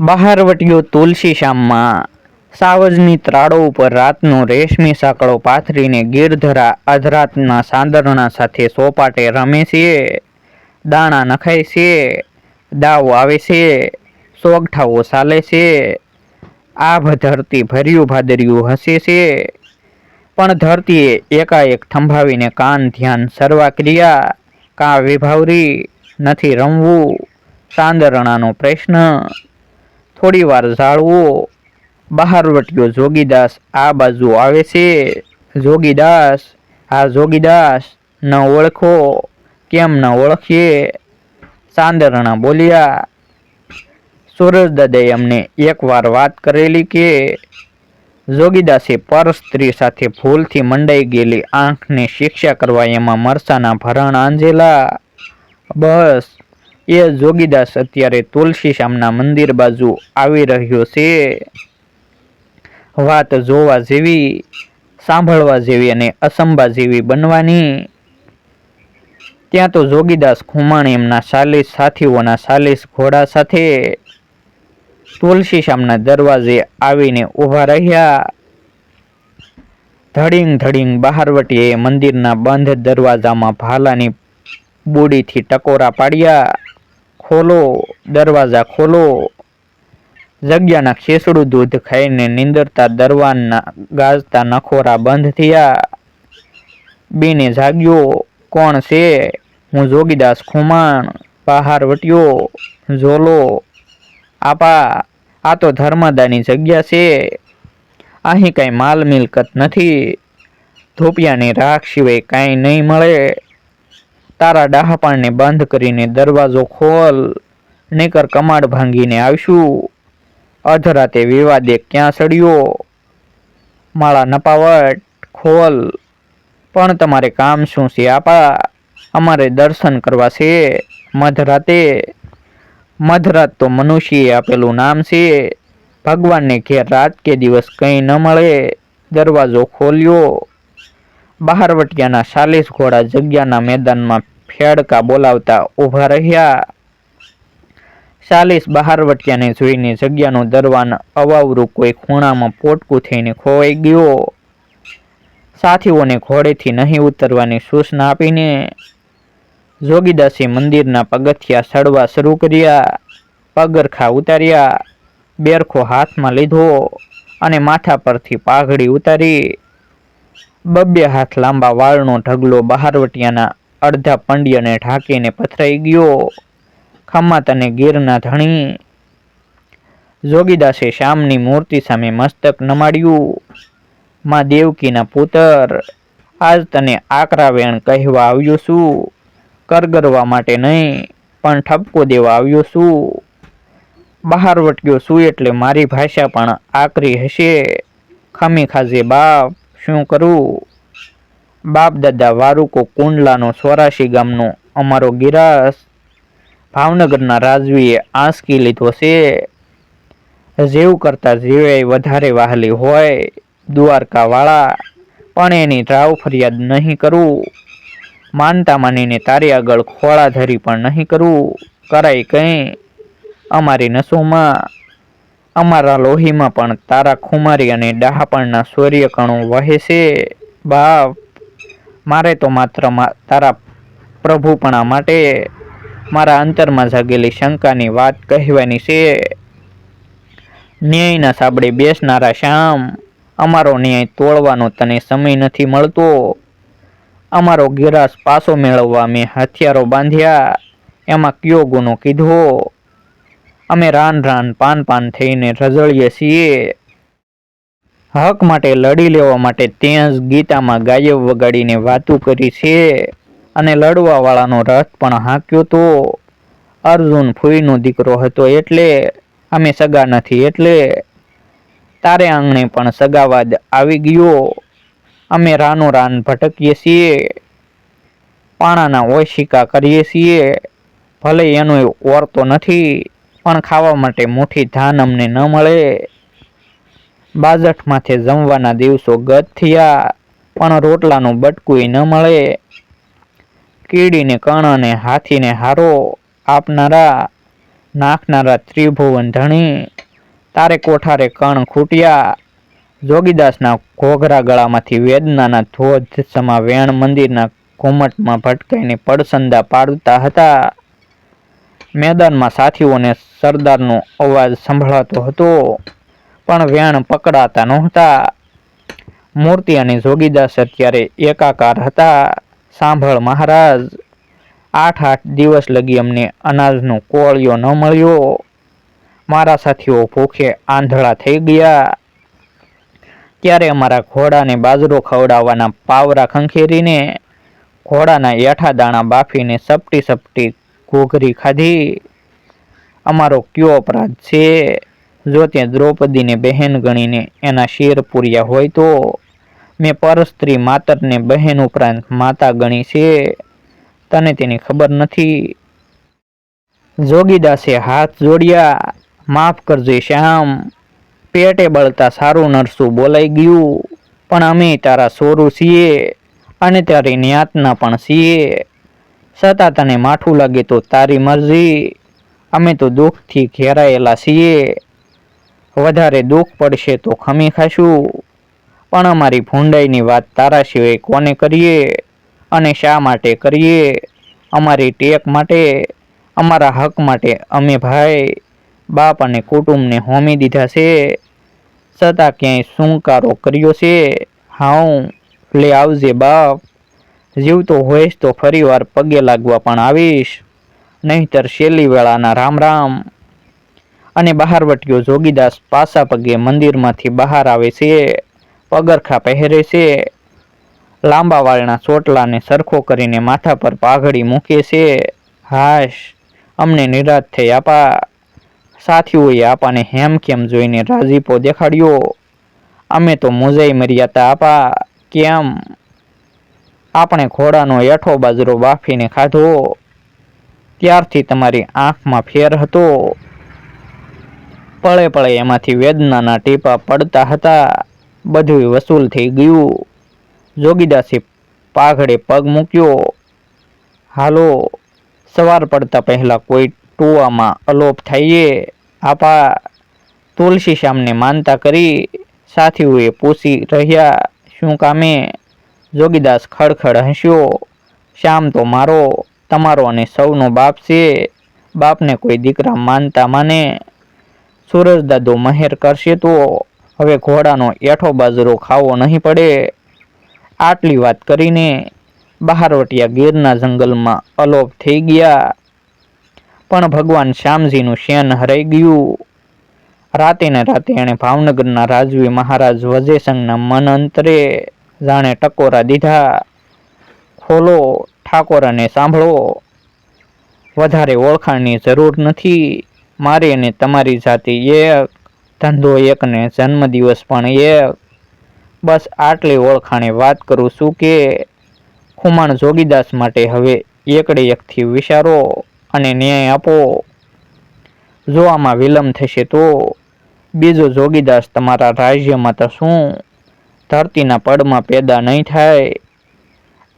બહારવટીયો તુલસી શામમાં. સાવજની ત્રાડો ઉપર રાતનો રેશમી સાંકળો પાથરીને ગીરધરા અધરાતના સાંદરણા સાથે સોપાટે રમે છે. દાણા નખાય છે. દાવ આવે છે. સોગઠાઓ ચાલે છે. આભ ધરતી ભર્યું ભાદર્યું હસે છે. પણ ધરતીએ એકાએક થંભાવીને કાન ધ્યાન સર્વા ક્રિયા કા વિભાવરી નથી રમવું? સાંદરણાનો પ્રશ્ન થોડી વાર ઝાળવો બહારવટીયો જોગીદાસ, આ બાજુ આવે છે? જોગીદાસ આ જોગીદાસ, ન ઓળખો. કેમ ન ઓળખીએ? સાંદરણા બોલ્યા. સુરજદાદાએ અમને એકવાર વાત કરેલી કે, જોગીદાસે પર સ્ત્રી સાથે ભૂલથી મંડાઈ ગયેલી આંખને શિક્ષા કરવા એમાં મરસાના ભરણ આંજેલા. બસ એ જોગીદાસ અત્યારે તુલસી શામના મંદિર બાજુ આવી રહ્યો છે. વાત જોવા જેવી, સાંભળવા જેવી અને અસંભા જેવી બનવાની. ત્યાં તો જોગીદાસ ખુમાણ એમના ચાલીસ સાથીઓના ચાલીસ ઘોડા સાથે તુલસી શામના દરવાજે આવીને ઊભા રહ્યા. ધડીંગ ધડીંગ બહારવટીએ મંદિરના બંધ દરવાજામાં ભાલાની બુડીથી ટકોરા પાડ્યા. ખોલો, દરવાજા ખોલો. જગ્યાના ખેસડું દૂધ ખાઈને નીંદરતા દરવાનના ગાજતા નખોરા બંધ થયા. બીને જાગ્યો, કોણ છે? હું જોગીદાસ ખુમાણ. બહાર વટ્યો, ઝોલો. આપા, આ તો ધર્મદાની જગ્યા છે. અહીં કાંઈ માલ મિલકત નથી. ધોપિયાની રાખ સિવાય કાંઈ નહીં મળે. તારા ડાહપાણને બંધ કરીને દરવાજો ખોલ નહીકર કમાડ ભાંગીને આવશું. અધરાતે વિવાદે ક્યાં સડ્યો? માળા નપાવટ, ખોલ. પણ તમારે કામ શું છે, આપા? અમારે દર્શન કરવા છે મધરાતે મધરાત તો મનુષ્યએ આપેલું નામ છે. ભગવાનને ઘેર રાત કે દિવસ કંઈ ન મળે. દરવાજો ખોલ્યો. બહારવટિયાના ચાલીસ ઘોડા જગ્યાના મેદાનમાં ફેડકા બોલાવતા ઊભા રહ્યા. ચાલીસ બહારવટિયાને જોઈને જગ્યાનો દરવાન અવાવરું કોઈ ખૂણામાં પોટકું થઈને ખોવાઈ ગયો. સાથીઓને ઘોડેથી નહીં ઉતરવાની સૂચના આપીને જોગીદાસે મંદિરના પગથિયા સડવા શરૂ કર્યા. પગરખા ઉતાર્યા, બેરખો હાથમાં લીધો અને માથા પરથી પાઘડી ઉતારી. બબ્બે હાથ લાંબા વાળનો ઢગલો બહારવટિયાના અડધા પંડ્યને ઢાંકીને પથરાઈ ગયો. ખમ્મા તને ગીરના ધણી જોગીદાસે શ્યામની મૂર્તિ સામે મસ્તક નમાડ્યું. માં દેવકીના પુત્ર, આજ તને આકરા વેણ કહેવા આવ્યો છું. કરગરવા માટે નહીં, પણ ઠપકો દેવા આવ્યો છું. બહાર વટક્યો છું એટલે મારી ભાષા પણ આકરી હશે. ખમી ખાજે બાપ શું કરવું બાપ દાદા વારુકો કુંડલાનો સોરાશી ગામનો અમારો ગિરાસ ભાવનગરના રાજવીએ આંસકી લીધો છે. જેવ કરતા જેવાય વધારે વહાલી હોય, દ્વારકાવાળા પણ એની રાવ ફરિયાદ નહીં કરવું માનતા માનીને તારી આગળ ખોળા ધરી પણ નહીં કરવું કરાય કંઈ અમારી નસોમાં અમારા લોહીમાં પણ તારા ખુમારી અને ડહાપણના સૂર્યકણો વહે છે. બાપ, મારે તો માત્ર તારા પ્રભુપણા માટે મારા અંતરમાં જાગેલી શંકાની વાત કહેવાની છે. ન્યાયના સાબડે બેસનારા શ્યામ, અમારો ન્યાય તોડવાનો તને સમય નથી મળતો. અમારો ગિરાસ પાસો મેળવવા મેં હથિયારો બાંધ્યા, એમાં કયો ગુનો કીધો? અમે રાન રાન પાન પાન થઈને રઝળીએ છીએ. હક માટે લડી લેવા માટે ત્યાં જ ગીતામાં ગાયબ વગાડીને વાતું કરી છે અને લડવાવાળાનો રથ પણ હાંક્યો તો અર્જુન ફૂઈનો દીકરો હતો એટલે અમે સગા નથી એટલે તારે આંગણે પણ સગાવાદ આવી ગયો. અમે રાનો રાન ભટકીએ છીએ, પાણાના ઓશિકા કરીએ છીએ, ભલે એનો ઓરતો નથી. પણ ખાવા માટે મુઠ્ઠી ધાન અમને ન મળે. બાજઠ માથે જમવાના દિવસો ગત થયા, પણ રોટલાનું બટકું ન મળે. કીડીને કણ અને હાથીને હારો આપનારા, નાખનારા ત્રિભુવન ધણી, તારે કોઠારે કણ ખૂટ્યા. જોગીદાસના ઘોઘરા ગળામાંથી વેદનાના ધોધ સમા વેણ મંદિરના ઘુમટમાં ભટકાઈને પડસંદા પાડતા હતા. મેદાનમાં સાથીઓને સરદારનો અવાજ સંભળાતો હતો, પણ વેણ પકડાતા નહોતા. મૂર્તિ અને જોગીદાસ અત્યારે એકાકાર હતા. સાંભળ મહારાજ, આઠ આઠ દિવસ લગી અમને અનાજનો કોળિયો ન મળ્યો. મારા સાથીઓ ભૂખે આંધળા થઈ ગયા. ત્યારે અમારા ઘોડાને બાજરો ખવડાવવાના પાવરા ખંખેરીને ઘોડાના એઠા દાણા બાફીને સપટી સપટી ઘોઘરી ખાધી? અમારો કયો અપરાધ છે? જો તે દ્રૌપદીને બહેન ગણીને એના શેર પૂર્યા હોય તો? મેં પરસ્ત્રી માતરને બહેન ઉપરાંત માતા ગણી છે. તને તેની ખબર નથી? જોગીદાસે હાથ જોડ્યા. માફ કરજે શ્યામ. પેટે બળતા સારું નરસું બોલાઈ ગયું. પણ અમે તારા સોરું છીએ અને તારી ન્યાતના પણ છીએ. છતાં તને માઠું લાગે તો તારી મરજી. અમે તો દુઃખથી ઘેરાયેલા છીએ. વધારે દુઃખ પડશે તો ખમી ખાશું. પણ અમારી ભૂંડાઈની વાત તારા સિવાય કોને કરીએ? અને શા માટે કરીએ? અમારી ટેક માટે, અમારા હક માટે અમે ભાઈ, બાપ અને કુટુંબને હોમી દીધા છે. છતાં ક્યાંય શુંકારો કર્યો છે? હાઉ, લે આવજે બાપ. જીવતો હોઈશ તો ફરીવાર પગે લાગવા પણ આવીશ. નહીતર શેલી વેળાના રામ રામ. અને બહારવટીઓ જોગીદાસ પાસા પગે મંદિરમાંથી બહાર આવે છે, પગરખા પહેરે છે, લાંબા વાળના ચોટલાને સરખો કરીને માથા પર પાઘડી મૂકે છે. હાશ, અમને નિરાશ થઈ આપા. સાથીઓએ આપાને હેમ કેમ જોઈને રાજીપો દેખાડ્યો? અમે તો મોજાઈ મર્યા આપા. કેમ? આપણે ઘોડાનો એઠો બાજરો બાફીને ખાધો. ત્યારથી તમારી આંખમાં ફેર હતો. પળે પળે એમાંથી વેદનાના ટીપા પડતા હતા. બધું વસૂલ થઈ ગયું. જોગીદાસે પાઘડે પગ મૂક્યો. હાલો, સવાર પડતા પહેલા કોઈ ટોવામાં અલોપ થઈએ. આપા, તુલસી શ્યામને માનતા કરી. સાથીઓએ પૂછી રહ્યા, શું કામે? જોગીદાસ ખડખડ હસ્યો. શ્યામ તો મારો. તમારો અને સૌનો બાપ છે. બાપને કોઈ દીકરા માનતા માને. સુરજ દાદો મહેર કરશે તો હવે ઘોડાનો એઠો બાજરો ખાવો નહીં પડે. આટલી વાત કરીને બહારવટિયા ગીરના જંગલમાં અલોપ થઈ ગયા. પણ ભગવાન શ્યામજીનું શેન હરાઈ ગયું. રાતે ને રાતે એણે ભાવનગરના રાજવી મહારાજ વજેસંગના મન અંતરે જાણે ટકોરા દીધા. ખોલો ઠાકોરને સાંભળો વધારે ઓળખાણની જરૂર નથી. મારી અને તમારી જાતિ એક, ધંધો એક ને જન્મદિવસ પણ એક. બસ આટલી ઓળખાણે વાત કરું છું કે, ખુમાણ જોગીદાસ માટે હવે એકડે એકથી વિચારો અને ન્યાય આપો. જો આમાં વિલંબ થશે તો બીજો જોગીદાસ તમારા રાજ્યમાં તો શું? ધરતીના પડમાં પેદા નહીં થાય.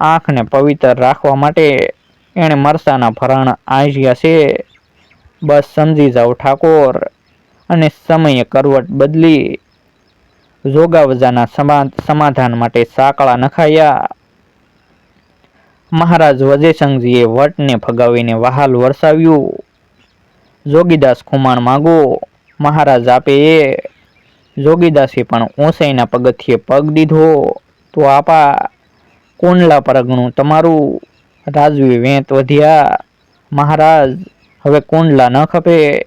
આંખને પવિત્ર રાખવા માટે એણે મરસાના ભરાણ આંજ્યા છે. બસ સમજી જાઓ ઠાકોર. અને સમયે કરવટ બદલી. જોગાવજાના સમાધાન માટે સાંકળા નખાયા. મહારાજ વજેસંગજીએ વટને ફગાવીને વહાલ વરસાવ્યું. જોગીદાસ ખુમાણ માગો. મહારાજ આપે એ. જોગીદાસે પણ ઊંચાઈના પગથિયે પગ દીધો. તો આપા. કુંડલા પરગણું તમારું રાજવી વેંત વધ્યા. મહારાજ, હવે કુંડલા ન ખપે.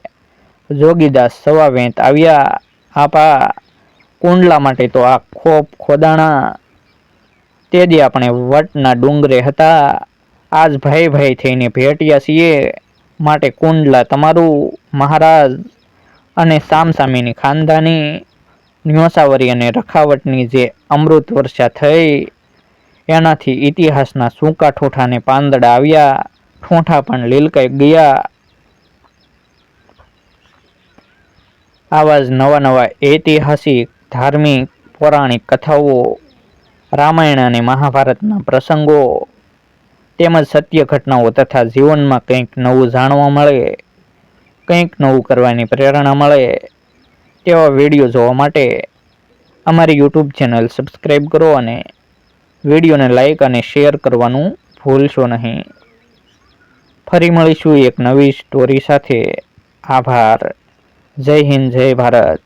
જોગીદાસ સવા વેંત આવ્યા. આપા, કુંડલા માટે તો આ ખોપ ખોદાણા. તે દી આપણે વટના ડુંગરે હતા. આજ ભાઈ ભાઈ થઈને ભેટ્યા છીએ. માટે કુંડલા તમારું, મહારાજ. અને સામસામીની ખાનદાની, ન્યોસાવરી અને રખાવટની જે અમૃત વર્ષા થઈ એનાથી ઇતિહાસના સૂકા ઠોઠાને પાંદડા આવ્યા, ઠોઠા પણ લીલકાઈ ગયા. આવા જ નવા નવા ઐતિહાસિક, ધાર્મિક, પૌરાણિક કથાઓ, રામાયણ અને મહાભારતના પ્રસંગો, તેમજ સત્ય ઘટનાઓ તથા જીવનમાં કંઈક નવું જાણવા મળે, કંઈક નવું કરવાની પ્રેરણા મળે, તેવા વીડિયો જોવા માટે અમારી યુટ્યુબ ચેનલ સબસ્ક્રાઈબ કરો અને વિડીયોને લાઈક અને શેર કરવાનું ભૂલશો નહીં. ફરી મળીશું એક નવી સ્ટોરી સાથે. આભાર. જય હિન્દ, જય ભારત.